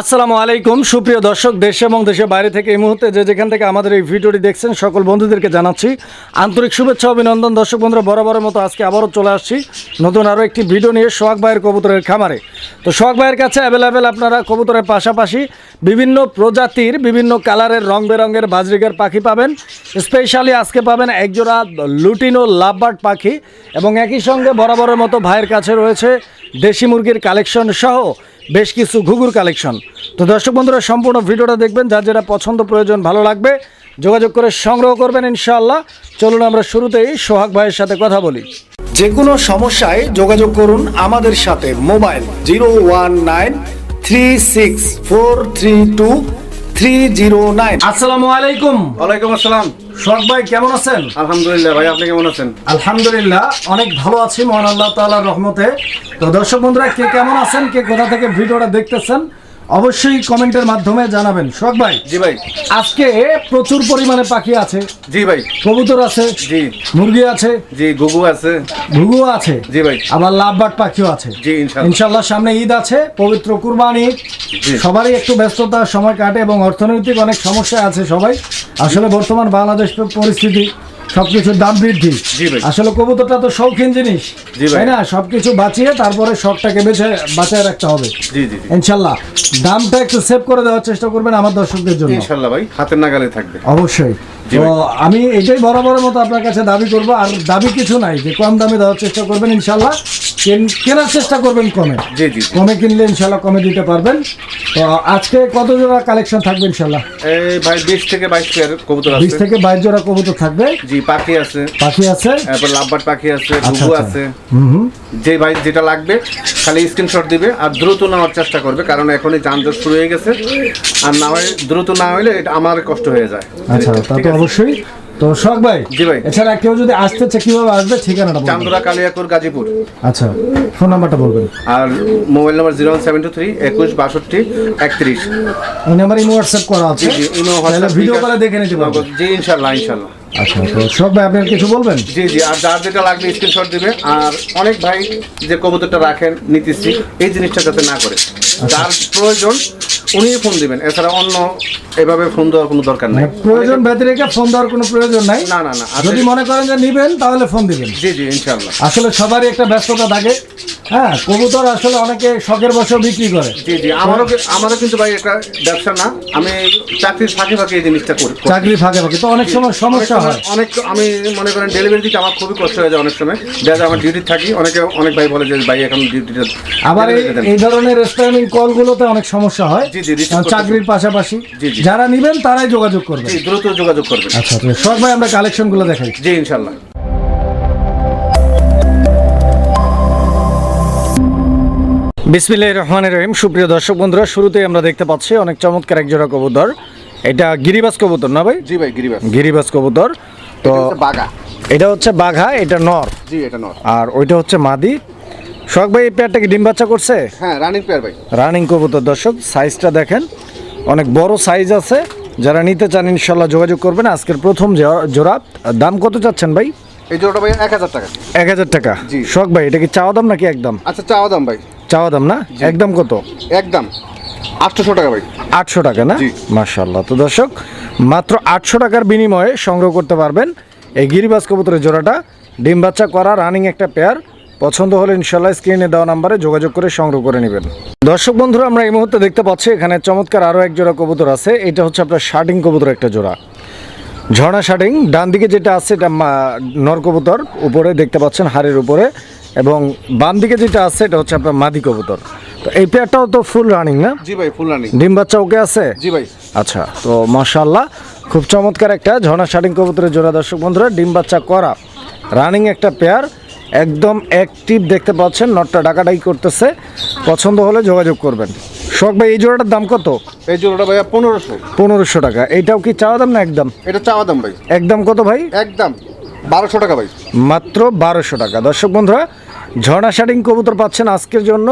আসসালামু আলাইকুম। সুপ্রিয় দর্শক, দেশ এবং দেশের বাইরে থেকে এই মুহূর্তে যে যেখান থেকে আমাদের এই ভিডিওটি দেখছেন, সকল বন্ধুদেরকে জানাচ্ছি আন্তরিক শুভেচ্ছা, অভিনন্দন। দর্শক বন্ধুরা, বরাবরের মতো আজকে আবারও চলে আসছি নতুন আরও একটি ভিডিও নিয়ে সোহাগ ভাইয়ের কবুতরের খামারে। তো সোহাগ ভাইয়ের কাছে অ্যাভেলেবেল আপনারা কবুতরের পাশাপাশি বিভিন্ন প্রজাতির, বিভিন্ন কালারের রং বেরঙের বাজরিকার পাখি পাবেন। স্পেশালি আজকে পাবেন একজোড়া লুটিনো লাভবার্ড পাখি এবং একই সঙ্গে বরাবরের মতো ভাইয়ের কাছে রয়েছে দেশি মুরগির কালেকশন সহ বেশ কিছু ঘুঘুর কালেকশন তো দর্শক বন্ধুরা, সম্পূর্ণ ভিডিওটা দেখবেন, যার যেটা পছন্দ, প্রয়োজন, ভালো লাগবে, যোগাযোগ করে সংগ্রহ করবেন ইনশাআল্লাহ। চলুন আমরা শুরুতেই সোহাগ ভাইয়ের সাথে কথা বলি। যে কোনো সমস্যায় যোগাযোগ করুন আমাদের সাথে, mobile zero one nine three six four three two three zero nine আসসালামু আলাইকুম। ওয়ালাইকুম আসসালাম। ভাই কেমন আছেন? আলহামদুলিল্লাহ ভাই আপনি কেমন আছেন? আলহামদুলিল্লাহ অনেক ভালো আছি মহান আল্লাহ তাআলার রহমতে। তো দর্শক বন্ধুরা কে কেমন আছেন কে কোথা থেকে ভিডিওটা দেখতেছেন অবশ্যই কমেন্টের মাধ্যমে জানাবেন। সোহাগ ভাই জি ভাই। আজকে প্রচুর পরিমাণে পাখি আছে। জি ভাই। কবুতর আছে জি। মুরগি আছে জি গুগু আছে। ঘুঘু আছে জি ভাই। আবার লাভবাট পাখিও আছে। জি ইনশাআল্লাহ। ইনশাল্লাহ সামনে ঈদ আছে পবিত্র কুরবানি। ঈদ। জি। সবারই একটু ব্যস্ততার সময় কাটে এবং অর্থনৈতিক অনেক সমস্যা আছে সবাই। আসলে বর্তমান বাংলাদেশ পরিস্থিতি সবকিছুর দাম বৃদ্ধি। জি ভাই। আসলে কবুতরটা তো শৌখিন জিনিস জি ভাই। তাই না? সবকিছু বাঁচিয়ে তারপরে শখটাকে বেঁচে বাঁচায় রাখতে হবে। জি জি জি। ইনশাল্লাহ। দামটা একটু সেভ করে দেওয়ার চেষ্টা করবেন আমার দর্শকদের জন্য। ইনশাল্লাহ ভাই হাতের নাগালে থাকবে। অবশ্যই। তো আমি এটাই বরাবরের মতো আপনার কাছে দাবি করব আর দাবি কিছু নাই যে কম দামে দেওয়ার চেষ্টা করবেন ইনশাল্লাহ। কেনার চেষ্টা করবেন কমে। জি জি। কমে কিনলে ইনশাল্লাহ কমে দিতে পারবেন। তো আজকে কত জোড়া কালেকশন থাকবে ইনশাল্লাহ? এই ভাই বিশ থেকে বাইশ পেয়ার কবুতর বিশ থেকে বাইশ জোড়া কবুতর থাকবে। জি পাখি আছে। পাখি আছে। তারপর লাভবাট পাখি আছে আচ্ছা, আচ্ছা। আছে। হুম হুম। যে ভাই যেটা লাগবে খালি স্ক্রিনশট দিবে আর দ্রুত নেওয়ার চেষ্টা করবে কারণ এখনই যানজট শুরু হয়ে গেছে। আর না হয় দ্রুত না হলে এটা আমার কষ্ট হয়ে যায়। আচ্ছা তা তো অবশ্যই। তো শখ ভাই জি ভাই। এছাড়া কেউ যদি আসতে চায় কীভাবে আসবে? ঠিকানাটা বলবেন। চান্দুরা কালিয়াকুর গাজীপুর। আচ্ছা ফোন নাম্বারটা বলবেন। আর mobile number zero seven two three একুশ বাষট্টি একত্রিশ। এই নাম্বার ইমো হোয়াটসঅ্যাপ করা আছে। জি তাহলে হোয়াটসঅ্যাপ ভিডিও কলে দেখে নিতে পারবেন। জি ইনশাল্লাহ ইনশাল্লাহ। আচ্ছা তো শখ ভাই আপনার কিছু বলবেন? জি জি আর যার যেটা লাগবে স্ক্রিনশট দিবে। আর অনেক ভাই যে কবুতরটা রাখেন নিতেছি এই জিনিসটা যাতে না করে। যার প্রয়োজন উনি ফোন দিবেন। এছাড়া অন্য এভাবে ফোন দেওয়ার কোনো দরকার নাই। মানে প্রয়োজন ব্যতিরেকে ফোন দেওয়ার কোনো প্রয়োজন নাই? না না না। যদি মনে করেন যে নিবেন তাহলে ফোন দিবেন। জি জি ইনশাল্লাহ আসলে সবারই একটা ব্যস্ততা থাকে। হ্যাঁ কবুতর আসলে অনেকে শখের বসেও বিক্রি করে। জি জি আমারও কি- আমারও কিন্তু ভাই একটা ব্যবসা না। আমি চাকরির ফাঁকে ফাঁকে এই জিনিসটা করি চাকরি ফাঁকে ফাঁকে তো অনেক সময় সমস্যা হয়। অনেক আমি মনে করেন ডেলিভারি দিতে আমার খুবই কষ্ট হয়ে যায় অনেক সময়। দেখা যায় আমার ডিউটি থাকি। অনেকে অনেক ভাই বলে যে ভাই এখন ডিউটিটা আবার এই এই ধরনের স্প্যামিং কলগুলোতে অনেক সমস্যা হয়। জি, জি, receive কারণ করতে- চাকরির পাশাপাশি জি, জি। যারা নিবেন তারাই যোগাযোগ করবে দ্রুত যোগাযোগ করবেন। আচ্ছা তো শখ ভাই আমরা কালেকশনগুলো দেখাই। জি ইনশাল্লাহ। বিসমিল্লাহ রহমান রহিম। সুপ্রিয় দর্শক বন্ধুরা শুরুতেই আমরা দেখতে পাচ্ছি অনেক চমৎকার এক জোড়া কবুতর। এটা গিরিবাস কবুতর না ভাই? জি ভাই গিরিবাস গিরিবাস কবুতর। তো বাঘা। এটা হচ্ছে বাঘা এটা নর। জি এটা নর। আর ওইটা হচ্ছে মাদি। শখ ভাই এই পেয়ারটা কি ডিম বাচ্চা করছে? হ্যাঁ রানিং পেয়ার ভাই। রানিং কবুতর। দর্শক সাইজটা দেখেন। অনেক বড় সাইজ আছে। যারা নিতে চান ইনশাল্লাহ যোগাযোগ করবেন। আজকের প্রথম জোড়া দাম কত চাচ্ছেন ভাই? এই জোড়াটা ভাই এক হাজার টাকা। এক হাজার টাকা। জি। শখ ভাই এটা কি চাওয়া দাম নাকি একদম? আচ্ছা চাওয়া দাম ভাই। চাওয়া দাম না? একদম কত? একদম। আটশোশো টাকা ভাই। আটশো টাকা না? জি। মার্শাল্লাহ তো দর্শক মাত্র আটশো টাকার বিনিময়ে সংগ্রহ করতে পারবেন এই গিরিবাজ কবুতরের জোড়াটা। ডিম বাচ্চা করা রানিং একটা পেয়ার পছন্দ হলে ইনশাল্লাহ স্ক্রিনে দেওয়া নাম্বারে যোগাযোগ করে সংগ্রহ করে নেবেন। দর্শক বন্ধুরা আমরা এই মুহূর্তে দেখতে পাচ্ছি এখানে চমৎকার আরও এক জোড়া কবুতর আছে। এটা হচ্ছে আপনার শার্টিং কবুতর একটা জোড়া। ঝর্ণা শার্টিং ডান দিকে যেটা আছে এটা নর কবুতর। উপরে দেখতে পাচ্ছেন হাড়ের উপরে। এবং বাম দিকে যেটা আছে এটা হচ্ছে আপনার মাদি কবুতর। তো এই পেয়ারটাও তো ফুল রানিং না? জি ভাই ফুল রানিং ডিম বাচ্চা ওকে আছে? জি ভাই। আচ্ছা তো মাশাল্লাহ খুব চমৎকার একটা ঝর্ণা শাটিং কবুতরের জোড়া দর্শক বন্ধুরা ডিম বাচ্চা করা। রানিং একটা পেয়ার একদম অ্যাক্টিভ দেখতে পাচ্ছেন নটটা ডাকাডাকি করতেছে। পছন্দ হলে যোগাযোগ করবেন। শখ ভাই এই জোড়াটার দাম কত? এই জোড়াটা ভাইয়া পনেরোশো। পনেরোশো টাকা। এইটাও কি চাওয়া দাম না একদম? এটা চাওয়া দাম ভাই। একদম কত ভাই? একদম। বারোশো টাকা ভাই। মাত্র বারোশো টাকা। দর্শক বন্ধুরা ঝর্ণা শাটিং কবুতর পাচ্ছেন আজকের জন্য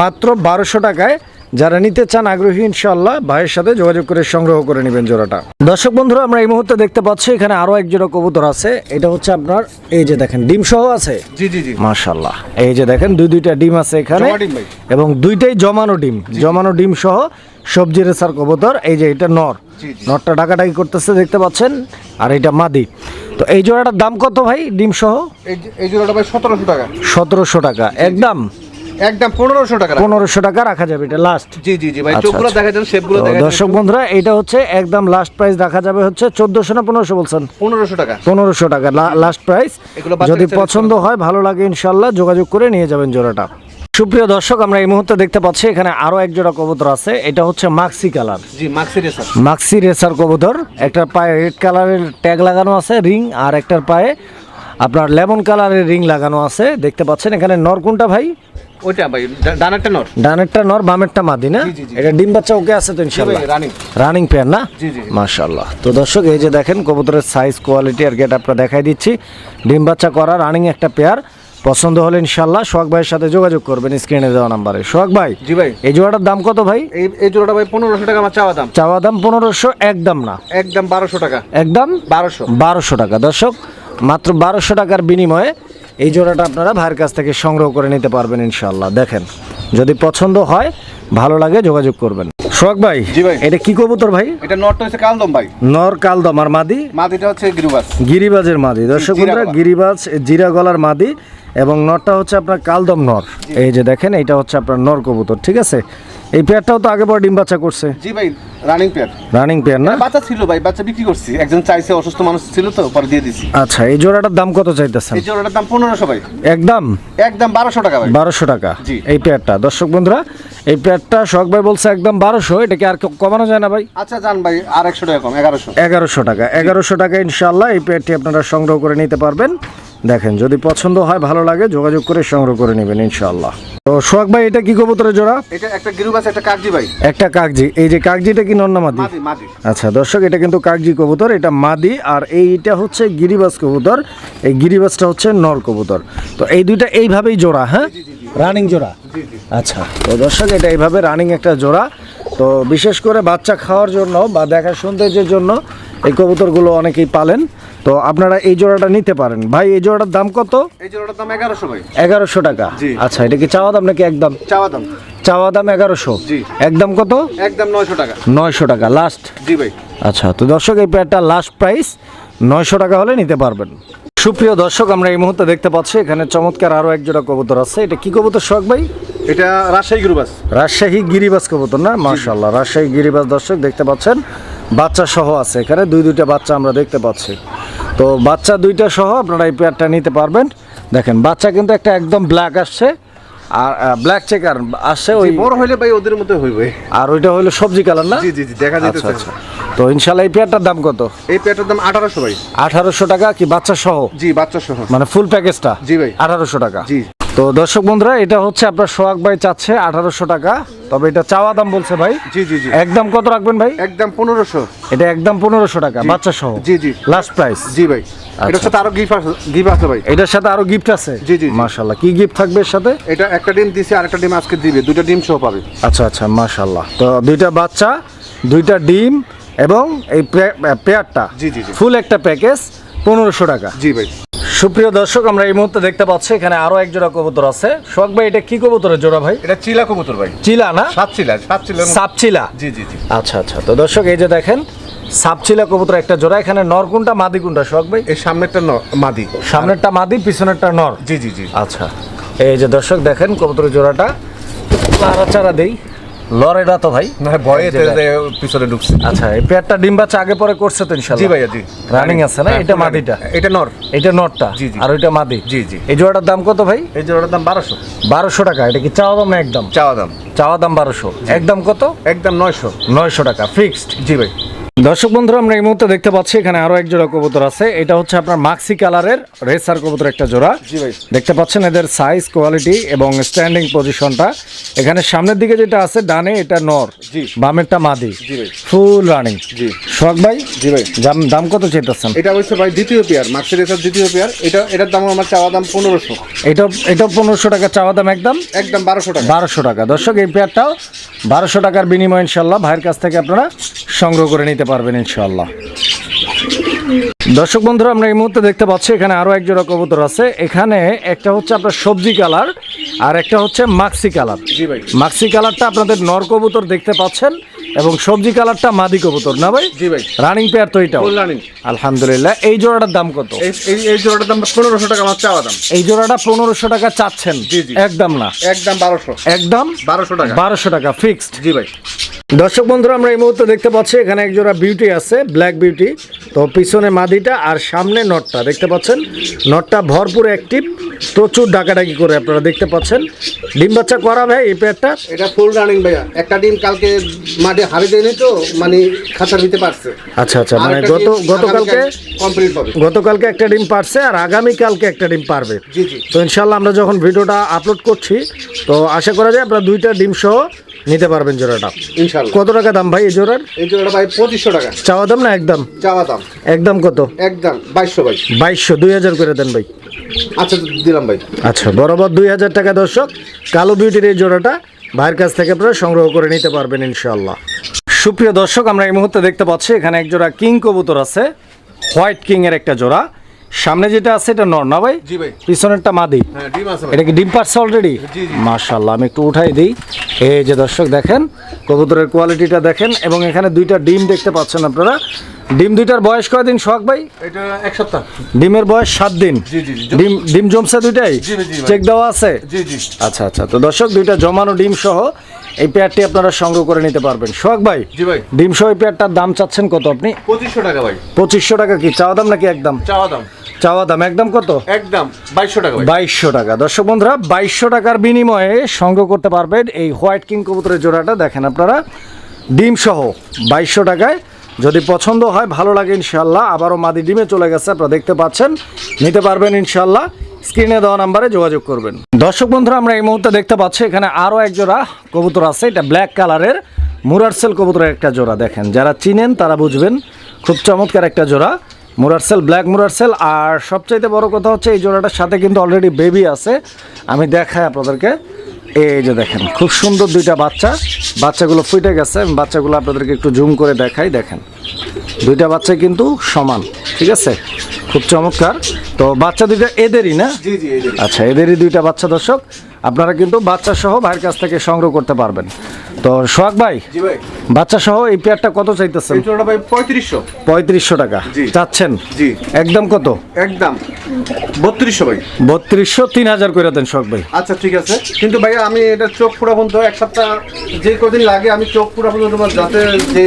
মাত্র বারোশো টাকায়। যারা নিতে চান আগ্রহী ইনশাল্লাহ ভাইয়ের সাথে যোগাযোগ করে সংগ্রহ করে নেবেন জোড়াটা। দর্শক বন্ধুরা আমরা এই মুহূর্তে দেখতে পাচ্ছি এখানে আরও এক জোড়া কবুতর আছে। এটা হচ্ছে আপনার এই যে দেখেন ডিম সহ আছে? জি জি জি। মাশাল্লাহ এই যে দেখেন দুই দুইটা ডিম আছে এখানে। এবং দুইটাই জমানো ডিম। জমানো ডিম সহ সবজি রেসার কবুতর এই যে এটা নর। নরটা ডাকাডাকি করতেছে দেখতে পাচ্ছেন আর এটা মাদি। তো এই জোড়াটার দাম কত ভাই ডিম সহ? এই জোড়াটা ভাই সতেরোশো টাকা। সতেরোশো টাকা একদম? একদম পনেরোশো টাকা। পনেরোশো টাকা রাখা যাবে এটা লাস্ট জি জি জি ভাই আচ্ছা, চোখগুলো আচ্ছা। দেখা যান শেপগুলো দেখা দর্শক বন্ধুরা এটা হচ্ছে একদম লাস্ট প্রাইস রাখা যাবে হচ্ছে চোদ্দশো না পনেরোশো বলছেন? পনেরোশো টাকা। পনেরোশো টাকা লাস্ট প্রাইস যদি পছন্দ হয় ভালো লাগে ইনশাল্লাহ যোগাযোগ করে নিয়ে যাবেন জোড়াটা। সুপ্রিয় দর্শক আমরা এই মুহূর্তে দেখতে পাচ্ছি এখানে আরও এক জোড়া কবুতর আছে। এটা হচ্ছে মাক্সি কালার জি মাক্সি রেসার মাক্সি রেসার কবুতর। একটার পায়ে রেড কালারের ট্যাগ লাগানো আছে রিং আর একটার পায়ে আপনার লেমন কালারের রিং লাগানো আছে। দেখতে পাচ্ছেন এখানে নর কোনটা ভাই? ওইটা ভাই ডানারটা নর। ডানেরটা নর বামেরটা মাদি না। এটা ডিম বাচ্চা ওকে আছে তো ভাই, running। রানিং পেয়ার না? জি, জি। মাশাল্লাহ তো দর্শক এই যে দেখেন কবুতরের সাইজ কোয়ালিটি আর গেট আপনারা দেখাই দিচ্ছি। ডিম বাচ্চা করা রানিং একটা পেয়ার পছন্দ হলে ইনশাল্লাহ সোহাগ ভাইয়ের সাথে যোগাযোগ করবেন স্ক্রিনে দেওয়া নাম্বারে। সোহাগ ভাই জি ভাই। এই জোড়াটার দাম কত ভাই? এই এই জোড়াটা ভাই পনেরোশো টাকা আমার চাওয়া দাম। চাওয়া দাম পনেরোশো একদম না। একদম বারোশো টাকা। একদম? বারোশো। বারোশো টাকা। দর্শক মাত্র বারোশো টাকার বিনিময়ে এই জোড়াটা আপনারা ভাইয়ের কাছ থেকে সংগ্রহ করে নিতে পারবেন ইনশাল্লাহ দেখেন যদি পছন্দ হয় ভালো লাগে যোগাযোগ করবেন। সোহাগ ভাই জি ভাই। এটা কি কবুতর ভাই? এটা নটটা হচ্ছে কালদম ভাই। নর কালদম। আর মাদি? মাদিটা হচ্ছে গিরুবাস গিরিবাজের মাদি। দর্শক বন্ধুরা গিরিবাজ জিরা গলার মাদি। এবং নরটা হচ্ছে আপনার কালদম নর। এই যে দেখেন এটা হচ্ছে আপনার নর কবুতর ঠিক আছে? এই পেয়ারটাও তো আগে পর ডিম বাচ্চা করছে। জি ভাই রানিং পেয়ার রানিং পেয়ার না? বাচ্চা ছিল ভাই বাচ্চা বিক্রি করছি। একজন চাইছে অসুস্থ মানুষ ছিল তো পরে দিয়ে দিছি। আচ্ছা এই জোড়াটার দাম কত চাইতেছেন? এই জোড়াটার দাম পনেরোশো ভাই। একদম? একদম বারোশো টাকা ভাই। বারোশো টাকা। জি। এই পেয়ারটা দর্শক বন্ধুরা এই পেয়ারটা শখ ভাই বলছে একদম বারোশো এটাকে আর কমানো যায় না ভাই? আচ্ছা যান ভাই আর একশো টাকা কম এগারোশো। এগারোশো টাকা এগারোশো টাকা ইনশাল্লাহ এই পেয়ারটি আপনারা সংগ্রহ করে নিতে পারবেন। দেখেন যদি পছন্দ হয় ভালো লাগে যোগাযোগ করে সংগ্রহ করে নেবেন ইনশাল্লাহ তো সোহাগ ভাই এটা কি কবুতরের জোড়া? এটা একটা গিরুবাস একটা কাকজি ভাই। একটা কাগজি এই যে কাগজিটা কি নন্না মাদি? আচ্ছা দর্শক এটা কিন্তু কাগজি কবুতর এটা মাদি আর এইটা হচ্ছে গিরিবাজ কবুতর। এই গিরিবাজটা হচ্ছে নর কবুতর। তো এই দুইটা এইভাবেই জোড়া হ্যাঁ? রানিং জোড়া? আচ্ছা তো দর্শক এটা এইভাবে রানিং একটা জোড়া। তো বিশেষ করে বাচ্চা খাওয়ার জন্য বা দেখা সৌন্দর্যের জন্য এই কবুতরগুলো অনেকেই পালেন। তো আপনারা এই জোড়াটা নিতে পারেন। ভাই এই জোড়াটার দাম কত? এই জোড়াটার দাম এগারোশো ভাই। এগারোশো টাকা। আচ্ছা এটা কি চাওয়া দাম নাকি একদম? চাওয়া দাম। চাওয়া দাম এগারোশো। একদম কত? একদম নয়শো টাকা। নয়শো টাকা লাস্ট জি ভাই। আচ্ছা তো দর্শক এই পেয়ারটা লাস্ট প্রাইস নয়শো টাকা হলে নিতে পারবেন। সুপ্রিয় দর্শক আমরা এই মুহূর্তে দেখতে পাচ্ছি এখানে চমৎকার আরও এক জোড়া কবুতর আছে। এটা কি কবুতর শখ ভাই? এটা রাজশাহী গিরুবাস। রাজশাহী গিরিবাজ কবুতর না? মার্শাল্লাহ রাজশাহী গিরিবাস দর্শক দেখতে পাচ্ছেন। বাচ্চা সহ আছে। এখানে দুই দুইটা বাচ্চা আমরা দেখতে পাচ্ছি। তো বাচ্চা দুইটা সহ আপনারা এই পেয়ারটা নিতে পারবেন। দেখেন বাচ্চা কিন্তু একটা একদম ব্ল্যাক আসছে। আর ব্ল্যাক চেকার আসছে ওই বড় হইলে ভাই ওদের মধ্যে হইবে। আর ওইটা হলো সবজি কালার না? জি জি জি দেখা যেতেছে আচ্ছা। তো ইনশাল্লাহ এই পেয়ারটার দাম কত? এই পেয়ারটার দাম আঠারোশো ভাই। আঠারোশো টাকা কি বাচ্চা সহ? জি বাচ্চা সহ। মানে ফুল প্যাকেজটা জি ভাই। আঠারোশো টাকা। জি। তো দর্শক বন্ধুরা এটা হচ্ছে আপনার সোহাগ ভাই চাচ্ছে আঠারোশো টাকা। তবে এটা চাওয়া দাম বলছে ভাই। জি জি জি। একদম কত রাখবেন ভাই? একদম পনেরোশো। এটা একদম পনেরোশো টাকা বাচ্চা সহ জি, জি। লাস্ট প্রাইস জি ভাই। এটার সাথে আরও গিফট আছে গিফট আছে ভাই। এটার সাথে আরও গিফট আছে? জি, জি, কি গিফট থাকবে এর সাথে? এটা একটা ডিম দিছে আর একটা ডিম আজকে দিবে। দুইটা ডিম সহ পাবে। আচ্ছা আচ্ছা তো দুইটা বাচ্চা দুইটা ডিম এবং এই পেয়ারটা। জি, জি, জি। ফুল একটা প্যাকেজ পনেরোশো টাকা। জি ভাই। সুপ্রিয় দর্শক আমরা এই মুহূর্তে দেখতে পাচ্ছি এখানে আরও এক জোড়া কবুতর আছে। সোহাগ ভাই এটা কি কবুতরের জোড়া ভাই? এটা চিলা কবুতর ভাই। চিলা না? সাত চিলা সাত চিলা সাপচিলা? জি জি জি। আচ্ছা আচ্ছা। তো দর্শক এই যে দেখেন সাপচিলা কবুতর একটা জোড়া। এখানে নর কোনটা মাদি কোনটা সোহাগ ভাই? এই সামনেরটা ন- মাদি। সামনেরটা মাদি পিছনেরটা নর? জি জি জি। আচ্ছা। এই যে দর্শক দেখেন কবুতরের জোড়াটা। চারা দেই। লরেটা তো ভাই। না ভয়ে পিছনে ঢুকছে। আচ্ছা এই পেয়ারটা ডিম বাচ্চা আগে পরে করছে তো ইনশাআল্লাহ? জি ভাইয়া জি। রানিং আছে না? এটা মাদিটা? এটা নর। এটা নরটা? জি, জি। আর ওইটা মাদি? জি, জি। এই জোড়াটার দাম কত ভাই? এই জোড়াটার দাম বারোশো। বারোশো টাকা। এটা কি চাওয়া দাম না একদম? চাওয়া দাম। চাওয়া দাম বারোশো। একদম কত? একদম নয়শো। নয়শো টাকা। ফিক্সড জি ভাই। দর্শক বন্ধুরা আমরা এই মুহূর্তে দেখতে পাচ্ছি এখানে আরও এক জোড়া কবুতর আছে। এটা হচ্ছে আপনার মাক্সি কালারের রেসার কবুতর একটা জোড়া। দেখতে পাচ্ছেন এদের সাইজ কোয়ালিটি এবং স্ট্যান্ডিং পজিশনটা এখানে সামনের দিকে যেটা আছে ডানে এটা নর বামেরটা মাদি। Full running. শখ ভাই? জি ভাই। দাম দাম কত চাইতেছেন? এটা অবশ্য ভাই দ্বিতীয় পেয়ার মার্সিডিসের দ্বিতীয় পেয়ার এটা এটার দাম আমার চাওয়া দাম পনেরোশো। এটা এটা পনেরোশো টাকা চাওয়া দাম একদম? একদম বারোশো টাকা। বারোশো টাকা। দর্শক এই পেয়ারটাও বারোশো টাকার বিনিময় ইনশাল্লাহ ভাইয়ের কাছ থেকে আপনারা সংগ্রহ করে নিতে পারবেন ইনশাল্লাহ দর্শক বন্ধুরা আমরা এই মুহূর্তে দেখতে পাচ্ছি এখানে আরও এক জোড়া কবুতর আছে। এখানে একটা হচ্ছে আপনার সবজি কালার আর একটা হচ্ছে মাক্সি কালার। জি ভাই। মাক্সি কালারটা আপনাদের নর কবুতর দেখতে পাচ্ছেন। এবং সবজি কালারটা মাদি কবুতর না ভাই? জি ভাই। রানিং পেয়ার তো এটা রানিং আলহামদুলিল্লাহ। এই জোড়াটার দাম কত? এই এই- এই জোড়াটার দাম পনেরোশো টাকা আমার চাওয়া দাম। এই জোড়াটা পনেরোশো টাকা চাচ্ছেন? জি, জি। একদম না? একদম বারোশো। একদম? বারোশো টাকা। বারোশো টাকা ফিক্সড জি ভাই। দর্শক বন্ধুরা আমরা এই মুহূর্তে দেখতে পাচ্ছি এখানে এক জোড়া বিউটি আছে ব্ল্যাক বিউটি তো পিছনে মাদিটা আর সামনে নটটা দেখতে পাচ্ছেন? নটটা ভরপুর অ্যাক্টিভ প্রচুর ডাকাডাকি করে আপনারা দেখতে পাচ্ছেন। ডিম বাচ্চা করা ভাই এই পেয়ারটা এটা ফুল রানিং ভাইয়া। একটা ডিম কালকে মাঠে হারে দেয়নি তো মানে খাঁচার দিতে পারছে। আচ্ছা আচ্ছা মানে গত গতকালকে কমপ্লিট হবে। গতকালকে একটা ডিম পারছে আর আগামীকালকে একটা ডিম পারবে। জি জি। তো ইনশাল্লাহ আমরা যখন ভিডিওটা আপলোড করছি তো আশা করা যায় আপনারা দুইটা ডিম সহ নিতে পারবেন জোড়াটা। কত টাকা দাম ভাই এই জোড়ার? এই জোড়াটা ভাই পঁচিশশো টাকা। চাওয়া দাম না একদম? চাওয়া দাম। একদম কত? একদম বাইশশো ভাই। বাইশশো দুই হাজার করে দেন ভাই। আচ্ছা দিলাম ভাই। আচ্ছা বরাবর দুই হাজার টাকা দর্শক কালো বিউটির এই জোড়াটা ভাইয়ের কাছ থেকে আপনারা সংগ্রহ করে নিতে পারবেন ইনশাল্লাহ সুপ্রিয় দর্শক, আমরা এই মুহূর্তে দেখতে পাচ্ছি, এখানে এক জোড়া কিং কবুতর আছে, হোয়াইট কিং এর একটা জোড়া। সামনে যেটা আছে এটা নর না ভাই? জি ভাই। পিছনেরটা মাদি। হ্যাঁ ডিম আছে এটা কি ডিম পারছে অলরেডি জি, জি। মাশাল্লাহ আমি একটু উঠাই দিই। এই যে দর্শক দেখেন কবুতরের কোয়ালিটিটা দেখেন এবং এখানে দুইটা ডিম দেখতে পাচ্ছেন আপনারা। ডিম দুইটার বয়স কয়দিন শখ ভাই? এটা এক সপ্তাহ। ডিমের বয়স সাত দিন। জি, জি, জি। ডিম ডিম জমছে দুইটাই? জি, জি, ভাই। চেক দেওয়া আছে? জি জি। আচ্ছা আচ্ছা। তো দর্শক দুইটা জমানো ডিম সহ এই পেয়ারটি আপনারা সংগ্রহ করে নিতে পারবেন। সোহাগ ভাই জি ভাই। ডিম সহ এই পেয়ারটার দাম চাচ্ছেন কত আপনি? পঁচিশশো টাকা ভাই। পঁচিশশো টাকা কি? চাওয়া দাম নাকি একদম? চাওয়া দাম। চাওয়া দাম একদম কত? একদম বাইশশো টাকা বাইশশো টাকা। দর্শক বন্ধুরা বাইশশো টাকার বিনিময়ে সংগ্রহ করতে পারবেন এই হোয়াইট কিং কবুতরের জোড়াটা। দেখেন আপনারা ডিম সহ বাইশশো টাকায়। যদি পছন্দ হয় ভালো লাগে ইনশাল্লাহ আবারও মাদি ডিমে চলে গেছে আপনারা দেখতে পাচ্ছেন। নিতে পারবেন ইনশাল্লাহ স্ক্রিনে দেওয়া নাম্বারে যোগাযোগ করবেন। দর্শক বন্ধুরা আমরা এই মুহূর্তে দেখতে পাচ্ছি এখানে আরও এক জোড়া কবুতর আছে। এটা ব্ল্যাক কালারের মুরারসেল কবুতরের একটা জোড়া দেখেন। যারা চিনেন তারা বুঝবেন। খুব চমৎকার একটা জোড়া। মুরারসেল ব্ল্যাক মুরারসেল আর সবচাইতে বড় কথা হচ্ছে এই জোড়াটার সাথে কিন্তু অলরেডি বেবি আছে। আমি দেখাই আপনাদেরকে। এই যে দেখেন খুব সুন্দর দুইটা বাচ্চা। বাচ্চাগুলো ফুটে গেছে বাচ্চাগুলো আপনাদেরকে একটু জুম করে দেখাই দেখেন। দুইটা বাচ্চা কিন্তু সমান ঠিক আছে? খুব চমৎকার। তো বাচ্চা দুইটা এদেরই না? আচ্ছা এদেরই দুইটা বাচ্চা দর্শক। আপনারা কিন্তু বাচ্চা সহ ভাইয়ের কাছ থেকে সংগ্রহ করতে পারবেন। তো সোহাগ ভাই ভাই। বাচ্চা সহ এই পেয়ারটা কত চাইতেছেন? ভাই পঁয়ত্রিশশো। পঁয়ত্রিশশো টাকা। চাচ্ছেন? জি। একদম কত? একদম। বত্রিশশো ভাই। বত্রিশশো তিন হাজার করে দেন শখ ভাই। আচ্ছা ঠিক আছে। কিন্তু ভাইয়া আমি এটা চোখ পুরা পর্যন্ত এক সপ্তাহ যে কদিন লাগে আমি চোখ পুরা পর্যন্ত যাতে যে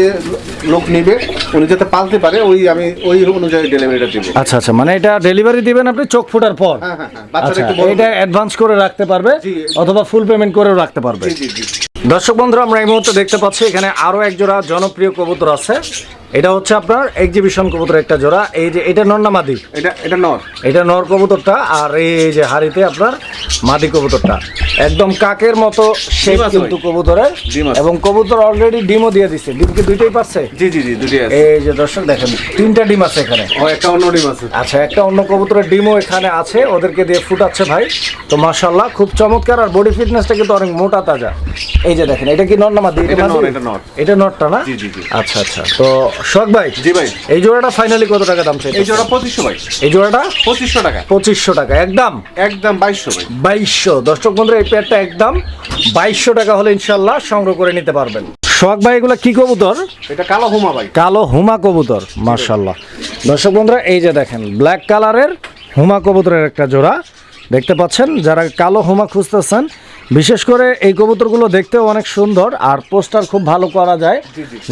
লোক নিবে উনি যাতে পালতে পারে ওই আমি ওই অনুযায়ী ডেলিভারিটা দিব। আচ্ছা আচ্ছা। মানে এটা ডেলিভারি দিবেন আপনি চোখ ফুটার পর? হ্যাঁ হ্যাঁ হ্যাঁ। আচ্ছা এটা অ্যাডভান্স করে রাখতে পারবে। অথবা ফুল পেমেন্ট করেও রাখতে পারবে। দর্শক বন্ধুরা আমরা এই মুহূর্তে দেখতে পাচ্ছি এখানে আরও একজোড়া জনপ্রিয় কবুতর আছে। এটা হচ্ছে আপনার এক্সিবিশন কবুতর একটা জোড়া। এই যে এটা নন্না মাদি? এটা এটা নর। এটা নর কবুতরটা আর এই যে হাড়িতে আপনার মাদি কবুতরটা। একদম কাকের মতো শেপ কিন্তু। কবুতরের। ডিম এবং কবুতর অলরেডি ডিমও দিয়ে দিচ্ছে ডিম কি দুইটাই পাচ্ছে জি জি জি দুটি আছে। এই যে দর্শক দেখেন তিনটা ডিম আছে এখানে। ও একটা অন্য ডিম আছে। আচ্ছা একটা অন্য কবুতরের ডিমও এখানে আছে ওদেরকে দিয়ে ফুটাচ্ছে ভাই। তো মাশাল্লাহ খুব চমৎকার। আর বডি ফিটনেসটা কিন্তু অনেক মোটা তাজা। এই যে দেখেন এটা কি নর না মাদি? এটা? নর, এটা নর। এটা নরটা না? জি, জি, জি। আচ্ছা আচ্ছা। তো শখ ভাই? জি ভাই। এই জোড়াটা ফাইনালি কত টাকা দাম চাই এই জোড়া পঁচিশশো ভাই। এই জোড়াটা? পঁচিশশো টাকা। পঁচিশশো টাকা একদম? একদম বাইশশো ভাই। বাইশশো। দর্শক বন্ধুরা এই পেয়ারটা একদম বাইশশো টাকা হলে ইনশাল্লাহ সংগ্রহ করে নিতে পারবেন। শখ ভাই এগুলো কি কবুতর? এটা কালো হুমা ভাই। কালো হুমা কবুতর মার্শাল্লাহ দর্শক বন্ধুরা এই যে দেখেন ব্ল্যাক কালারের হুমা কবুতরের একটা জোড়া। দেখতে পাচ্ছেন যারা কালো হুমা খুঁজতেছেন বিশেষ করে এই কবুতরগুলো দেখতেও অনেক সুন্দর আর পোস্টার খুব ভালো করা যায়।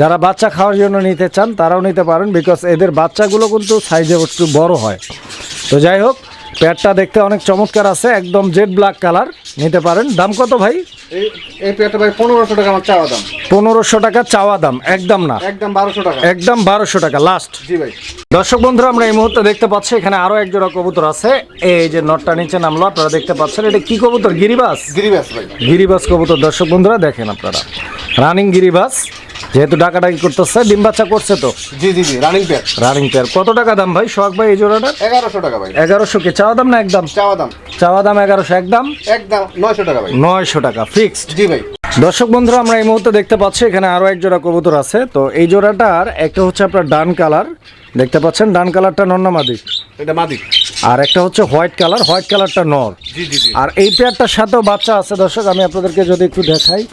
যারা বাচ্চা খাওয়ার জন্য নিতে চান তারাও নিতে পারেন বিকজ এদের বাচ্চাগুলো কিন্তু সাইজে একটু বড় হয়। তো যাই হোক পেয়ারটা দেখতে অনেক চমৎকার আছে একদম জেড ব্ল্যাক কালার নিতে পারেন। দাম কত ভাই? এই পেয়ারটা ভাই পনেরোশো টাকা আমার চাওয়া দাম। পনেরোশো টাকা চাওয়া দাম একদম না। একদম বারোশো টাকা। একদম বারোশো টাকা লাস্ট জি ভাই। দর্শক বন্ধুরা আমরা এই মুহূর্তে দেখতে পাচ্ছি এখানে আরও এক জোড়া কবুতর আছে। এই যে নটটা নিচে নামলো আপনারা দেখতে পাচ্ছেন এটা কি কবুতর? গিরিবাস? গিরিবাস ভাই। গিরিবাস কবুতর। দর্শক বন্ধুরা দেখেন আপনারা। রানিং গিরিবাস। যেহেতু ডাকাডাকি করতেছে ডিম বাচ্চা করছে তো? জি জি জি রানিং পেয়ার রানিং পেয়ার কত টাকা দাম ভাই সোহাগ ভাই এই জোড়াটা এগারোশো টাকা ভাই। এগারোশো কে? চাওয়া দাম না একদম? চাওয়া দাম। চাওয়া দাম এগারোশো একদম? একদম নয়শো টাকা ভাই। নয়শো টাকা ফিক্সড জি ভাই। দর্শক বন্ধুরা আমরা এই মুহূর্তে দেখতে পাচ্ছি এখানে আরও এক জোড়া কবুতর আছে। তো এই জোড়াটার একটা হচ্ছে আপনার ডান কালার। দেখতে পাচ্ছেন ডান কালারটা নন্নামাদি এটা মাদি। আর একটা হচ্ছে হোয়াইট কালার হোয়াইট কালারটা নর। জি জি জি। আর এই পেয়ারটার সাথেও বাচ্চা আছে দর্শক আমি আপনাদেরকে যদি একটু দেখাই।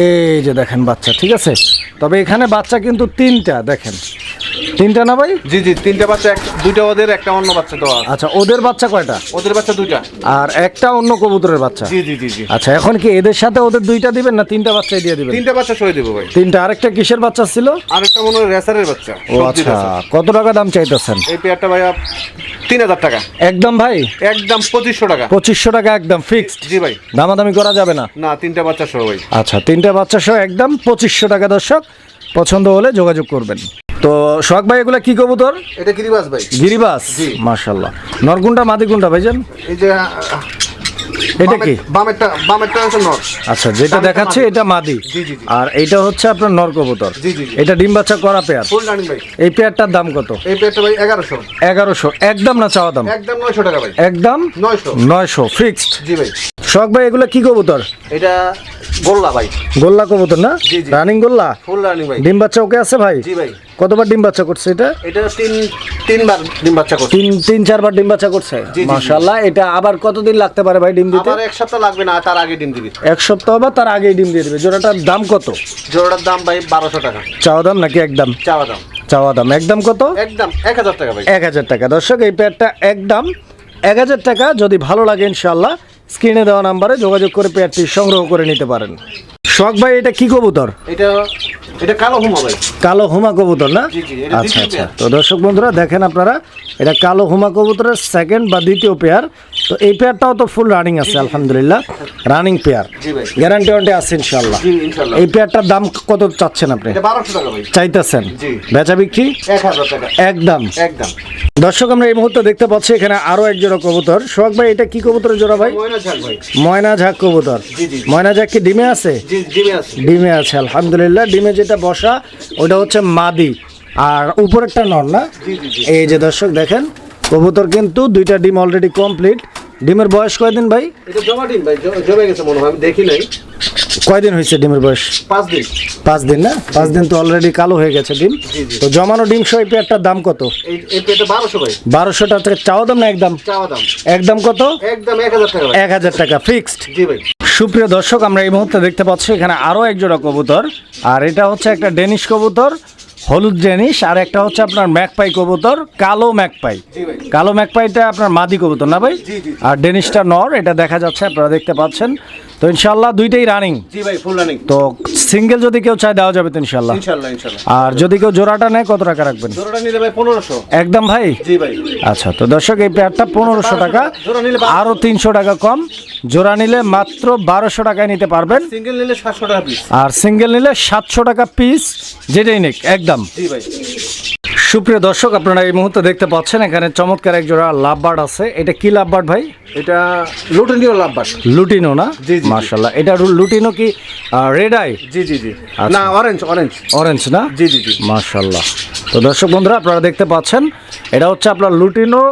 এই যে দেখেন বাচ্চা ঠিক আছে? তবে এখানে বাচ্চা কিন্তু তিনটা দেখেন। তিনটা না ভাই? জি জি তিনটা বাচ্চা এক দুইটা ওদের একটা অন্য বাচ্চা দেওয়া আচ্ছা ওদের বাচ্চা কয়টা? ওদের বাচ্চা দুইটা। আর একটা অন্য কবুতরের বাচ্চা? জি জি জি জি। আচ্ছা এখন কি এদের সাথে ওদের দুইটা দিবেন না তিনটা বাচ্চাই দিয়ে দিবেন? তিনটা বাচ্চা সরে দেবো ভাই। তিনটা আরেকটা কিসের বাচ্চা ছিল? আরেকটা মনে হয় রেসারের বাচ্চা ও আচ্ছা কত টাকা দাম চাইতেছেন? এই পেয়ারটা ভাইয়া তিন হাজার টাকা। একদম ভাই? একদম পঁচিশশো টাকা। পঁচিশশো টাকা একদম ফিক্সড জি ভাই। দামাদামি করা যাবে না? না তিনটা বাচ্চা সহ ভাই। আচ্ছা তিনটা বাচ্চা সহ একদম পঁচিশশো টাকা দর্শক পছন্দ হলে যোগাযোগ করবেন। তো সোহাগ ভাই এগুলা কি কবুতর? এটা গিরিবাস ভাই। গিরিবাস? জি। মাশাল্লাহ নরগুন্ডা মাদিগুন্ডা ভাইজান? এই যে এটা কি? বামেরটা বামেরটা হচ্ছে নর। আচ্ছা যেটা দেখাচ্ছে মাদি। এটা মাদি। আর এইটা হচ্ছে আপনার নর কবুতর। এটা ডিম বাচ্চা করা পেয়ার। ফুল রানিং ভাই। এই পেয়ারটার দাম কত? এই পেয়ারটা ভাই একদম না চাওয়া দাম? একদম নয়শো টাকা ভাই। একদম? ফিক্সড? জি ভাই। সোহাগ ভাই এগুলো কি কবুতর? এটা গোল্লা ভাই। গোল্লা কবুতর না। রানিং গোল্লা? ফুল রানিং ভাই। ডিম বাচ্চা ওকে আছে ভাই? জি ভাই। কতবার ডিম বাচ্চা করছে এটা? এটা তিন তিনবার ডিম বাচ্চা করছে। তিন তিন চারবার ডিম বাচ্চা করছে। মাশাল্লাহ এটা আবার কতদিন লাগতে পারে ভাই ডিম দিতে? আমার এক সপ্তাহ লাগবে না তার আগে ডিম দিবি। এক সপ্তাহ বা তার আগেই ডিম দিয়ে দিবে। জোড়াটার দাম কত? জোড়াটার দাম ভাই বারোশো টাকা। চাওয়া দাম নাকি একদম? চাওয়া দাম। চাওয়া দাম। একদম কত? একদম এক হাজার টাকা ভাই। এক হাজার টাকা। দর্শক এই পেয়ারটা একদম এক হাজার টাকা। যদি ভালো লাগে ইনশাল্লাহ স্ক্রিনে দেওয়া নাম্বারে যোগাযোগ করে পেয়ারটি সংগ্রহ করে নিতে পারেন। শখ ভাই এটা কি কবুতর? এটা এটা কালো হুমা ভাই। কালো হুমা কবুতর না? আচ্ছা আচ্ছা। তো দর্শক বন্ধুরা দেখেন আপনারা এটা কালো হুমা কবুতরের সেকেন্ড বা দ্বিতীয় পেয়ার তো এই পেয়ারটাও তো ফুল রানিং আছে আলহামদুলিল্লাহ। রানিং পেয়ার গ্যারান্টি ওয়ারেন্টি আছে ইনশাল্লাহ এই পেয়ারটার দাম কত চাচ্ছেন আপনি? চাইতেছেন? বেচা বিক্রি? একদম। একদম। দর্শক আমরা এই মুহূর্তে দেখতে পাচ্ছি এখানে আরও এক জোড়া কবুতর। সোহাগ ভাই এটা কি কবুতরের জোড়া ভাই? ময়না ঝাঁক কবুতর। ময়না ঝাঁক কি ডিমে আছে? জি আছে ডিমে আছে। আলহামদুলিল্লাহ। ডিমে যেটা বসা ওটা হচ্ছে মাদি। আর উপরেরটা নর না। এই যে দর্শক দেখেন কবুতর কিন্তু দুইটা ডিম অলরেডি কমপ্লিট ডিমের বয়স কয়দিন ভাই? এটা জমা ডিম ভাই জমে গেছে মনে হয় আমি দেখি নাই। কয়দিন হয়েছে ডিমের বয়স? পাঁচ দিন। পাঁচ দিন না? পাঁচ দিন তো অলরেডি কালো হয়ে গেছে ডিম। তো জমানো ডিম সহ এই পেয়ারটার দাম কত? বারোশো টাকা চাওয়া দাম না একদম? চাওয়া দাম। একদম কত? একদম এক হাজার টাকা এক হাজার টাকা ফিক্সড জি ভাই। সুপ্রিয় দর্শক, আমরা এই মুহূর্তে দেখতে পাচ্ছি এখানে আরও একজোড়া কবুতর। আর এটা হচ্ছে একটা ডেনিশ কবুতর। হলুদ ডেনিশ আর একটা হচ্ছে আপনার ম্যাকপাই কবুতর কালো ম্যাকপাই। কালো ম্যাকপাইটা আপনার মাদি কবুতর না ভাই। আর ডেনিশটা নর এটা দেখা যাচ্ছে আপনারা দেখতে পাচ্ছেন। তো ইনশাল্লাহ দুইটাই রানিং তো সিঙ্গেল যদি কেউ চায় দেওয়া যাবে তো ইনশাল্লাহ আর যদি কেউ জোড়াটা নেয় কত টাকা রাখবেন? একদম ভাই? আচ্ছা তো দর্শক এই পেয়ারটা পনেরোশো টাকা। আরও তিনশো টাকা কম। জোড়া নিলে মাত্র বারোশো টাকায় নিতে পারবেন। সিঙ্গেল নিলে সাতশো টাকা আর সিঙ্গেল নিলে সাতশো টাকা পিস যেটাই নিক একদম। জি ভাই। সুপ্রিয় দর্শক আপনারা এই মুহূর্তে দেখতে পাচ্ছেন এখানে চমৎকার এক জোড়া লাভবার্ড আছে। এটা কি লাভবার্ড ভাই? এটা লুটিনো লাভ বাস লুটিনো না? জি, জি, মাশাআল্লাহ। মার্শাল্লাহ এটা লুটিনো কি রেড আই জি জি জি। আচ্ছা। না অরেঞ্জ অরেঞ্জ অরেঞ্জ না? জি জি জি। মার্শাল্লাহ তো দর্শক বন্ধুরা আপনারা দেখতে পাচ্ছেন এটা হচ্ছে আপনার লুটিনো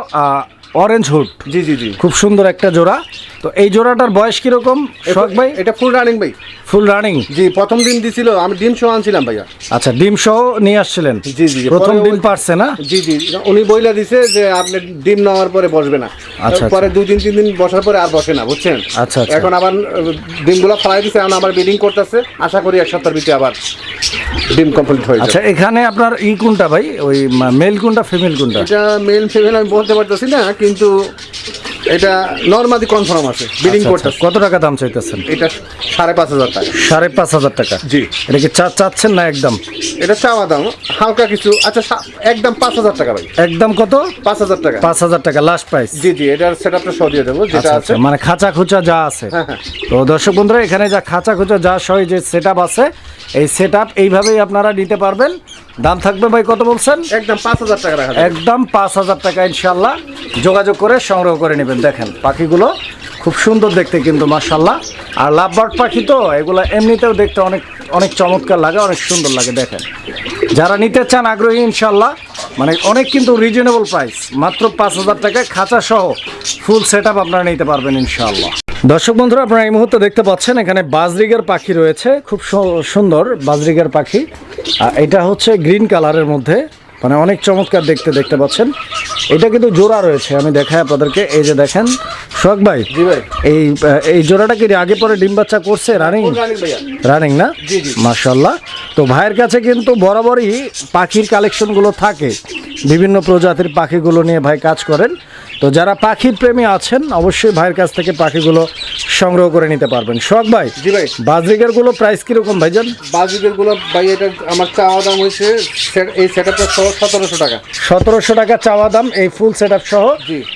অরেঞ্জ হুড জি জি জি। খুব সুন্দর একটা জোড়া। তো এই জোড়াটার বয়স কীরকম শখ ভাই? এটা ফুল রানিং ভাই। ফুল রানিং জি প্রথম ডিম দিছিল আমি ডিম সহ আনছিলাম ভাইয়া। আচ্ছা ডিম সহ নিয়ে আসছিলেন? জি, জি। প্রথম পরে ডিম পারছে না? জি জি। উনি বইলা দিছে যে আপনি ডিম নেওয়ার পরে বসবে না। আচ্ছা, পরে দুই দিন তিন দিন বসার পরে আর বসে না বুঝছেন? আচ্ছা, আচ্ছা। এখন আবার ডিমগুলো ফলাই দিছে এখন আবার ব্রিডিং করতেছে। আশা করি এক সপ্তাহের ভিতরে আবার ডিম কমপ্লিট হয়ে আচ্ছা এখানে আপনার ই কোনটা ভাই? ওই মেল কোনটা ফিমেল কোনটা? এটা মেল ফিমেল আমি বলতে পারতেছি না কিন্তু এটা নর্মালি কনফার্ম আছে বিডিং আচ্ছা, করতে আচ্ছা। কত টাকা দাম চাইতেছেন? এটা সাড়ে পাঁচ হাজার টাকা। সাড়ে পাঁচ হাজার টাকা? জি। এটা কি চা চাচ্ছেন না একদম? এটা চাওয়া দাম হালকা কিছু আচ্ছা একদম পাঁচ হাজার টাকা ভাই। একদম কত? পাঁচ হাজার টাকা। পাঁচ হাজার টাকা লাস্ট প্রাইস জি জি এটার সেট আপটা সহ দিয়ে দেবো যেটা আচ্ছা আছে। মানে খাঁচা খুচা যা আছে। হ্যাঁ, হ্যাঁ। তো দর্শক বন্ধুরা এখানে যা খাঁচা খুচা যা সহ যে সেট আছে এই সেট এইভাবেই আপনারা নিতে পারবেন। দাম থাকবে ভাই কত বলছেন? একদম পাঁচ হাজার টাকা রাখা একদম পাঁচ হাজার টাকা ইনশাল্লাহ যোগাযোগ করে সংগ্রহ করে নেবেন। দেখেন পাখিগুলো খুব সুন্দর দেখতে কিন্তু মার্শাল্লাহ আর লাভবার্ড পাখি তো এগুলো এমনিতেও দেখতে অনেক অনেক চমৎকার লাগে অনেক সুন্দর লাগে দেখেন। যারা নিতে চান আগ্রহী ইনশাল্লাহ মানে অনেক কিন্তু রিজনেবল প্রাইস মাত্র পাঁচ হাজার টাকায় খাঁচা সহ ফুল সেট আপ আপনারা নিতে পারবেন ইনশাল্লাহ দর্শক বন্ধুরা আপনারা এই মুহূর্তে দেখতে পাচ্ছেন এখানে বাজরিগার পাখি রয়েছে। খুব সুন্দর বাজরিগার পাখি। এটা হচ্ছে গ্রিন কালারের মধ্যে মানে অনেক চমৎকার দেখতে দেখতে পাচ্ছেন। এটা কিন্তু জোড়া রয়েছে আমি দেখাই আপনাদেরকে। এই যে দেখেন শোক ভাই ভাই। এই এই জোড়াটা কি আগে পরে ডিম বাচ্চা করছে রানিং রানিং না? জি। তো ভাইয়ের কাছে কিন্তু বরাবরই পাখির কালেকশনগুলো থাকে। বিভিন্ন প্রজাতির পাখিগুলো নিয়ে ভাই কাজ করেন। তো যারা পাখির প্রেমী আছেন অবশ্যই ভাইয়ের কাছ থেকে পাখিগুলো সংগ্রহ করে নিতে পারবেন। শখ ভাই জি ভাই। বাজরিগারগুলো প্রাইস কীরকম ভাইজান? বাজিকেরগুলো ভাই এটা আমার চাওয়া দাম হয়েছে এই সেট আপটা সহ সতেরোশো টাকা। সতেরোশো টাকা চাওয়া দাম এই ফুল সেট সহ।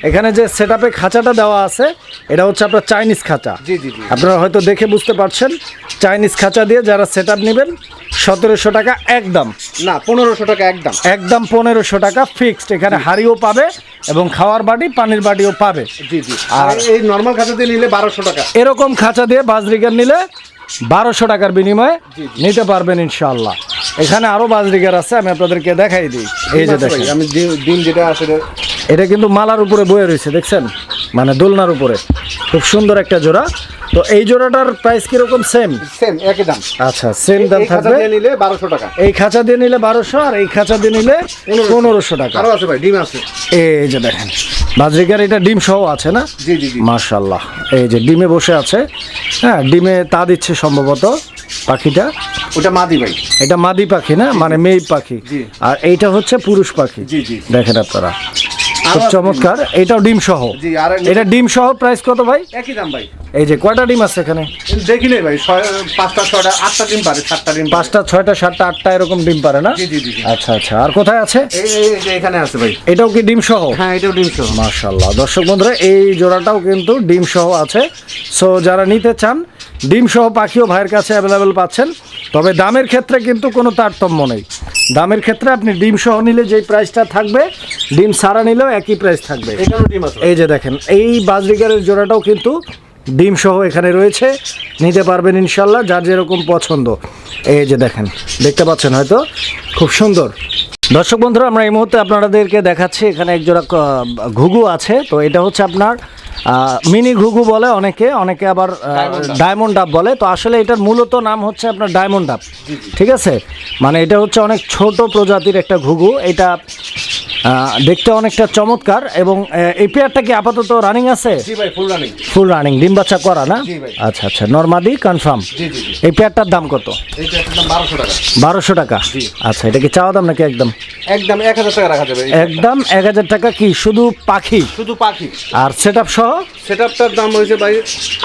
এখানে যে সেট খাঁচাটা দেওয়া আছে এটা হচ্ছে আপনার চাইনিজ খাঁচা। জি জি জি। আপনারা হয়তো দেখে বুঝতে পারছেন চাইনিজ খাঁচা দিয়ে যারা সেট আপ নেবেন সতেরোশো টাকা একদম। না পনেরোশো টাকা একদম। একদম পনেরোশো টাকা ফিক্সড এখানে হাড়িও পাবে এবং খাওয়ার বাটি পানির বাটিও পাবে। জি জি। আর এই নর্মাল খাঁচা দিয়ে নিলে বারোশো টাকা। এরকম খাঁচা দিয়ে বাজরিগার নিলে বারোশো টাকার বিনিময়ে নিতে পারবেন ইনশাল্লাহ এখানে আরও বাজরিগার আছে আমি আপনাদেরকে দেখাই দিই। এই যে দেখেন। আমি ডিম যেটা আছে এটা- কিন্তু মালার উপরে বয়ে রয়েছে দেখছেন? মানে দোলনার উপরে। খুব সুন্দর একটা জোড়া। তো এই জোড়াটার প্রাইস কীরকম? সেম সেম একই দাম। আচ্ছা সেম দাম এই থাকবে। নিলে বারোশো টাকা। এই খাঁচা দিয়ে নিলে বারোশো আর এই খাঁচা দিয়ে নিলে পনেরোশো টাকা। আরও আছে ভাই ডিম আছে। এই যে দেখেন। বাজরিকার এটা ডিম সহ আছে না? জি জি জি। মার্শাল্লাহ এই যে ডিমে বসে আছে। হ্যাঁ ডিমে তা দিচ্ছে সম্ভবত পাখিটা। ওটা মাদি ভাই। এটা মাদি পাখি না? মানে মেয়ে পাখি। আর এইটা হচ্ছে পুরুষ পাখি। দেখেন আপনারা। খুব চমৎকার। এটাও ডিম সহ। এটা ডিম সহ প্রাইস কত ভাই? একই দাম ভাই। এই যে কয়টা ডিম আছে এখানে? দেখি নেই ভাই পাঁচটা ছয়টা আটটা ডিম পারে সাতটা ডিম পাঁচটা ছয়টা সাতটা আটটা এরকম ডিম পারে না। আচ্ছা আচ্ছা। আর কোথায় আছে? এখানে আছে ভাই। এটাও কি ডিম সহ? হ্যাঁ এটাও ডিম সহ। মাশাল্লাহ দর্শক বন্ধুরা এই জোড়াটাও কিন্তু ডিম সহ আছে। সো যারা নিতে চান ডিম সহ পাখিও ভাইয়ের কাছে অ্যাভেলেবেল পাচ্ছেন। তবে দামের ক্ষেত্রে কিন্তু কোনো তারতম্য নেই। দামের ক্ষেত্রে আপনি ডিম সহ নিলে যেই প্রাইসটা থাকবে ডিম সারা নিলেও একই প্রাইস থাকবে। এই যে দেখেন এই বাজরিগারের জোড়াটাও কিন্তু ডিম সহ এখানে রয়েছে। নিতে পারবেন ইনশাল্লাহ যার যেরকম পছন্দ। এই যে দেখেন দেখতে পাচ্ছেন হয়তো? খুব সুন্দর। দর্শক বন্ধুরা আমরা এই মুহূর্তে আপনাদেরকে দেখাচ্ছি এখানে এক জোড়া ঘুঘু আছে। তো এটা হচ্ছে আপনার মিনি ঘুঘু বলে অনেকে অনেকে আবার ডায়মন্ড ডাব বলে। তো আসলে এটার মূলত নাম হচ্ছে আপনার ডায়মন্ড ডাব ঠিক আছে? মানে এটা হচ্ছে অনেক ছোট প্রজাতির একটা ঘুঘু। এটা দেখতে অনেকটা চমৎকার এবং এই পেয়ারটা কি আপাতত রানিং আছে? ফুল রানিং ফুল রানিং ডিম বাচ্চা করা না? আচ্ছা আচ্ছা নর্মাদি কনফার্ম এই পেয়ারটার দাম কত? বারোশো টাকা। আচ্ছা এটা কি চাওয়া দাম নাকি একদম? একদম এক হাজার টাকা রাখা যাবে একদম এক হাজার টাকা কি শুধু পাখি? শুধু পাখি। আর সেট আপ সহ? সেট আপটার দাম হয়েছে ভাই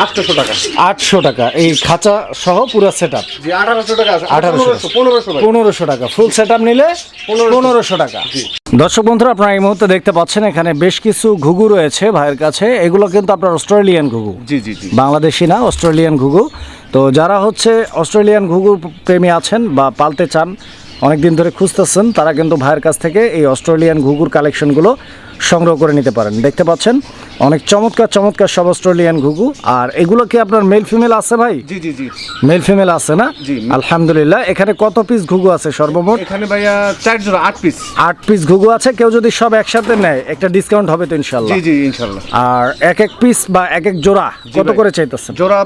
আটশোশো টাকা। আটশো টাকা এই খাঁচা সহ পুরো সেট আপ আঠারোশো টাকা আঠারোশো। পনেরোশো পনেরোশো পনেরোশো টাকা ফুল সেট আপ নিলে পনেরোশো। টাকা। দর্শক বন্ধুরা আপনারা এই মুহূর্তে দেখতে পাচ্ছেন এখানে বেশ কিছু ঘুঘু রয়েছে ভাইয়ের কাছে। এগুলো কিন্তু আপনার অস্ট্রেলিয়ান ঘুঘু। জি জি জি। বাংলাদেশি না অস্ট্রেলিয়ান ঘুঘু। তো যারা হচ্ছে অস্ট্রেলিয়ান ঘুঘুর প্রেমী আছেন বা পালতে চান অনেক দিন ধরে খুঁজতেছেন তারা কিন্তু ভাইয়ের কাছ থেকে এই অস্ট্রেলিয়ান ঘুঘুর কালেকশনগুলো সংগ্রহ করে নিতে পারেন। দেখতে পাচ্ছেন? অনেক চমৎকার চমৎকার সব অস্ট্রেলিয়ান ঘুঘু। আর এগুলো কি আপনার মেল ফিমেল আছে ভাই? জি জি জি। মেল ফিমেল আছে না? জি। আলহামদুলিল্লাহ। এখানে কত পিস ঘুঘু আছে সর্বমোট? এখানে ভাইয়া চার জোড়া আট পিস আট পিস ঘুঘু আছে। কেউ যদি সব একসাথে নেয় একটা ডিসকাউন্ট হবে তো ইনশাল্লাহ জি জি ইনশাল্লাহ আর এক এক পিস বা এক এক জোড়া কত করে চাইতেছেন? জোড়া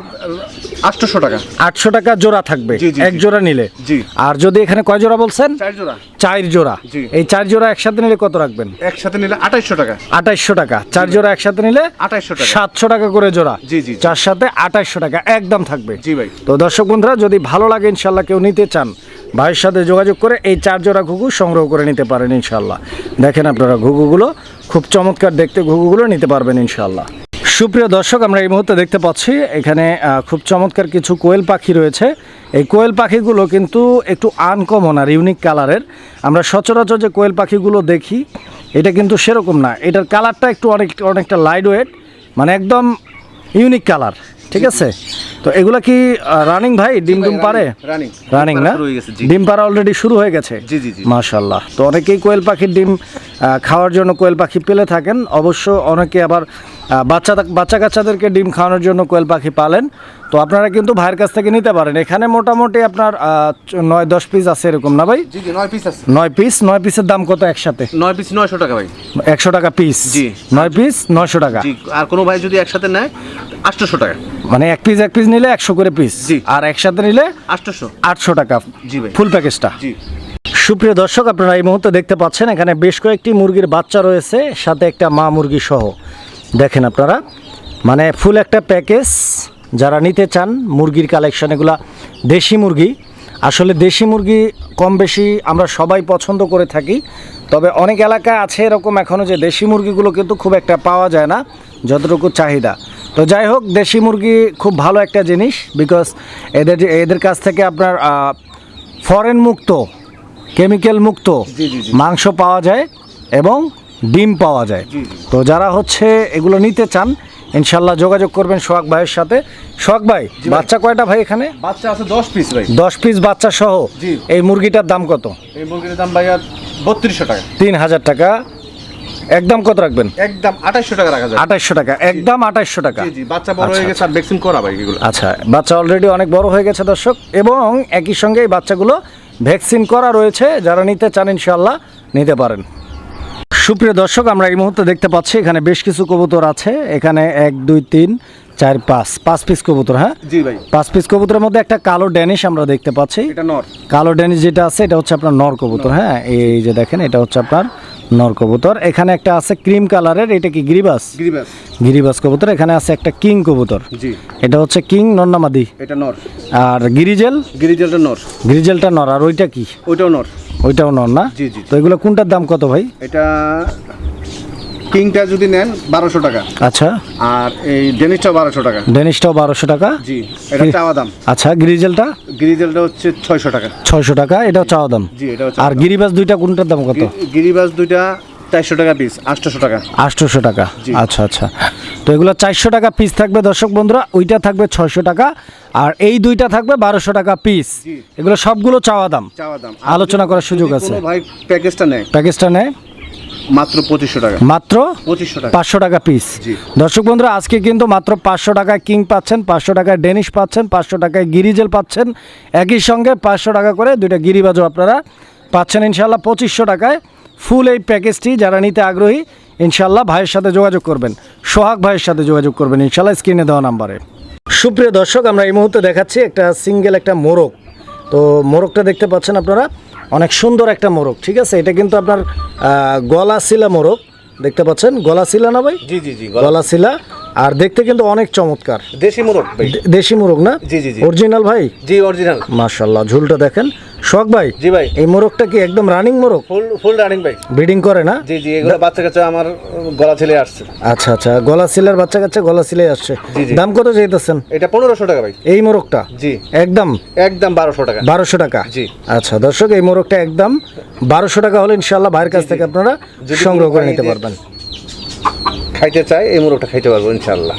আটশোশো টাকা। আটশো টাকা জোড়া থাকবে। এক জোড়া নিলে। জি। আর যদি এখানে কয় জোড়া বলছেন? চার জোড়া। চার জোড়া। এই চার জোড়া একসাথে নিলে কত রাখবেন? একসাথে নিলে আঠাইশশো টাকা। আঠাইশশো টাকা। চার জোড়া একসাথে নিলে আঠাইশশো টাকা। সাতশো টাকা করে জোড়া। জি, জি, জি। চার সাথে আঠাইশশো টাকা একদম থাকবে। জি ভাই। তো দর্শক বন্ধুরা যদি ভালো লাগে ইনশাল্লাহ কেউ নিতে চান ভাইয়ের সাথে যোগাযোগ করে এই চার জোড়া ঘুঘু সংগ্রহ করে নিতে পারেন ইনশাল্লাহ। দেখেন আপনারা ঘুঘুগুলো খুব চমৎকার দেখতে ঘুঘুগুলো নিতে পারবেন ইনশাল্লাহ। সুপ্রিয় দর্শক আমরা এই মুহূর্তে দেখতে পাচ্ছি এখানে খুব চমৎকার কিছু কোয়েল পাখি রয়েছে। এই কোয়েল পাখিগুলো কিন্তু একটু আনকমন আর ইউনিক কালারের। আমরা সচরাচর যে কোয়েল পাখিগুলো দেখি এটা কিন্তু সেরকম না। এটার কালারটা একটু অনেক অনেকটা লাইট ওয়েট মানে একদম ইউনিক কালার ঠিক আছে? তো এগুলা কি রানিং ভাই? ডিম ডিম পারে রানিং না। ডিম পারা অলরেডি শুরু হয়ে গেছে। মাশাল্লাহ তো অনেকেই কোয়েল পাখির ডিম খাওয়ার জন্য কোয়েল পাখি পেলে থাকেন। অবশ্য অনেকে আবার বাচ্চা বাচ্চা কাচ্চাদেরকে ডিম খাওয়ানোর জন্য কোয়েল পাখি পালেন। তো আপনারা কিন্তু ভাইয়ের কাছ থেকে নিতে পারেন। এখানে মোটামুটি আপনার নয় দশ পিস আছে এরকম না ভাই? নয় পিস আছে। নয় পিস নয় পিসের দাম কত একসাথে? নয় পিস নয়শো টাকা ভাই। একশো টাকা পিস জি। নয় পিস নয়শো টাকা। আর কোনো ভাই যদি একসাথে নেয় আটশোশো টাকা। মানে এক পিস এক পিস নিলে একশো করে পিস জি। আর একসাথে নিলে আটশোশো। আটশো টাকা। জি ভাই। ফুল প্যাকেজটা জি। সুপ্রিয় দর্শক আপনারা এই মুহূর্তে দেখতে পাচ্ছেন এখানে বেশ কয়েকটি মুরগির বাচ্চা রয়েছে সাথে একটা মা মুরগি সহ। দেখেন আপনারা মানে ফুল একটা প্যাকেজ যারা নিতে চান মুরগির কালেকশন এগুলা দেশি মুরগি আসলে দেশি মুরগি কম বেশি আমরা সবাই পছন্দ করে থাকি তবে অনেক এলাকা আছে এরকম এখনও যে দেশি মুরগিগুলো কিন্তু খুব একটা পাওয়া যায় না যতটুকু চাহিদা তো যাই হোক দেশি মুরগি খুব ভালো একটা জিনিস বিকজ এদের এদের কাছ থেকে আপনার ফরেন মুক্ত কেমিক্যাল মুক্ত। মাংস পাওয়া যায় এবং ডিম পাওয়া যায়। তো যারা হচ্ছে এগুলো নিতে চান ইনশাল্লাহ যোগাযোগ করবেন সোহাগ ভাইয়ের সাথে। সোহাগ ভাই ভাই। বাচ্চা কয়টা ভাই এখানে? বাচ্চা আছে দশ পিস ভাই। দশ পিস বাচ্চা সহ। এই মুরগিটার দাম কত? এই মুরগির দাম ভাইয়া বত্রিশশো টাকা। তিন হাজার টাকা। একদম কত রাখবেন? একদম আঠাশশো টাকা রাখা যায়। আঠাইশশো টাকা একদম আঠাইশশো টাকা। জি বাচ্চা বড় হয়ে আচ্ছা, গেছে আর ভ্যাকসিন করা ভাই এগুলো। আচ্ছা বাচ্চা অলরেডি অনেক বড় হয়ে গেছে দর্শক এবং একই সঙ্গে এই বাচ্চাগুলো ভ্যাকসিন করা রয়েছে যারা নিতে চান ইনশাল্লাহ নিতে পারেন। সুপ্রিয় দর্শক আমরা এই মুহূর্তে দেখতে পাচ্ছি এখানে বেশ কিছু কবুতর আছে। এখানে এক দুই তিন চার পাঁচ পাঁচ পিস কবুতর হ্যাঁ? জি ভাই। পাঁচ পিস কবুতরের মধ্যে একটা কালো ড্যানিশ আমরা দেখতে পাচ্ছি। এটা নর। কালো ড্যানিশ যেটা আছে এটা হচ্ছে আপনার নর কবুতর হ্যাঁ? এই যে দেখেন এটা হচ্ছে আপনার নর কবুতর। এখানে একটা আছে ক্রিম কালারের এটা কি গিরিবাস? গিরিবাস। গিরিবাস কবুতর। এখানে আছে একটা কিং কবুতর। জি। এটা হচ্ছে কিং নন্নামাদি। এটা নর। আর গিরিজেল? গিরিজলটা নর। গিরিজেলটা নর আর ওইটা কি? ওইটাও নর। ওইটাও নর না? জি, জি। তো এগুলো কোনটার দাম কত ভাই? এটা কিংটা যদি নেন বারোশো টাকা। আচ্ছা। আর এই ডেনিসটাও বারোশো টাকা। ডেনিশটাও বারোশো টাকা? জি এটা চাওয়া দাম। আচ্ছা গিরিজেলটা? গিরিজলটা হচ্ছে ছয়শো টাকা। ছয়শো টাকা এটাও চাওয়া দাম? জি এটা হচ্ছে আর গিরিবাস দুইটা কোনটার দাম কত? গিরিবাস দুইটা চারশো টাকা পিস আটশোশো টাকা। আটশোশো টাকা। জি। আচ্ছা আচ্ছা। তো এগুলো চারশো টাকা পিস থাকবে দর্শক বন্ধুরা ওইটা থাকবে ছয়শো টাকা আর এই দুইটা থাকবে বারোশো টাকা পিস এগুলো সবগুলো চাওয়া দাম। চাওয়া দাম। আলোচনা করার সুযোগ আছে। ভাই প্যাকেজটা নেয়? প্যাকেজটা নেয়? মাত্র পঁচিশশো টাকা। মাত্র পঁচিশশো টাকা। পাঁচশো টাকা পিস দর্শক বন্ধুরা আজকে কিন্তু মাত্র পাঁচশো টাকায় কিং পাচ্ছেন পাঁচশো টাকায় ডেনিশ পাচ্ছেন পাঁচশো টাকায় গিরিজেল পাচ্ছেন। একই সঙ্গে পাঁচশো টাকা করে দুইটা গিরিবাজও আপনারা পাচ্ছেন। ইনশাল্লাহ পঁচিশশো টাকায় ফুল এই প্যাকেজটি যারা নিতে আগ্রহী ইনশাল্লাহ ভাইয়ের সাথে যোগাযোগ করবেন। সোহাগ ভাইয়ের সাথে যোগাযোগ করবেন ইনশাল্লাহ স্ক্রিনে দেওয়া নাম্বারে। সুপ্রিয় দর্শক আমরা এই মুহূর্তে দেখাচ্ছি একটা সিঙ্গেল একটা মোরগ। তো মোরগটা দেখতে পাচ্ছেন আপনারা? অনেক সুন্দর একটা মোরগ ঠিক আছে? এটা কিন্তু আপনার আহ, গলা শিলা মোরগ। দেখতে পাচ্ছেন? গলা শিলা না ভাই? জি জি জি গলা শিলা আর দেখতে কিন্তু অনেক চমৎকার। দেশি মোরগ দেশি মোরগ না? জি, জি, জি। অরিজিনাল ভাই? জি অরিজিনাল। মাশাল্লাহ ঝুলটা দেখেন। শখ ভাই? জি ভাই। এই মোরগটা কি একদম রানিং মোরগ? ফুল ফুল রানিং ভাই। ব্রিডিং করে না? জি জি এগুলো বাচ্চা কাচ্চা আমার গলা ছেলে আসছে। আচ্ছা আচ্ছা গলা সিলার বাচ্চা কাচ্চা গলা সিলাই আসছে। দাম কত চাইতেছেন? এটা পনেরোশো টাকা ভাই। এই মোরগটা? জি। একদম? একদম বারোশো টাকা। বারোশো টাকা? জি। আচ্ছা দর্শক এই মোরগটা একদম বারোশো টাকা হলে ইনশাল্লাহ ভাইয়ের কাছ থেকে আপনারা সংগ্রহ করে নিতে পারবেন। খাইতে চাই এই মোরগটা খাইতে পারব ইনশাল্লাহ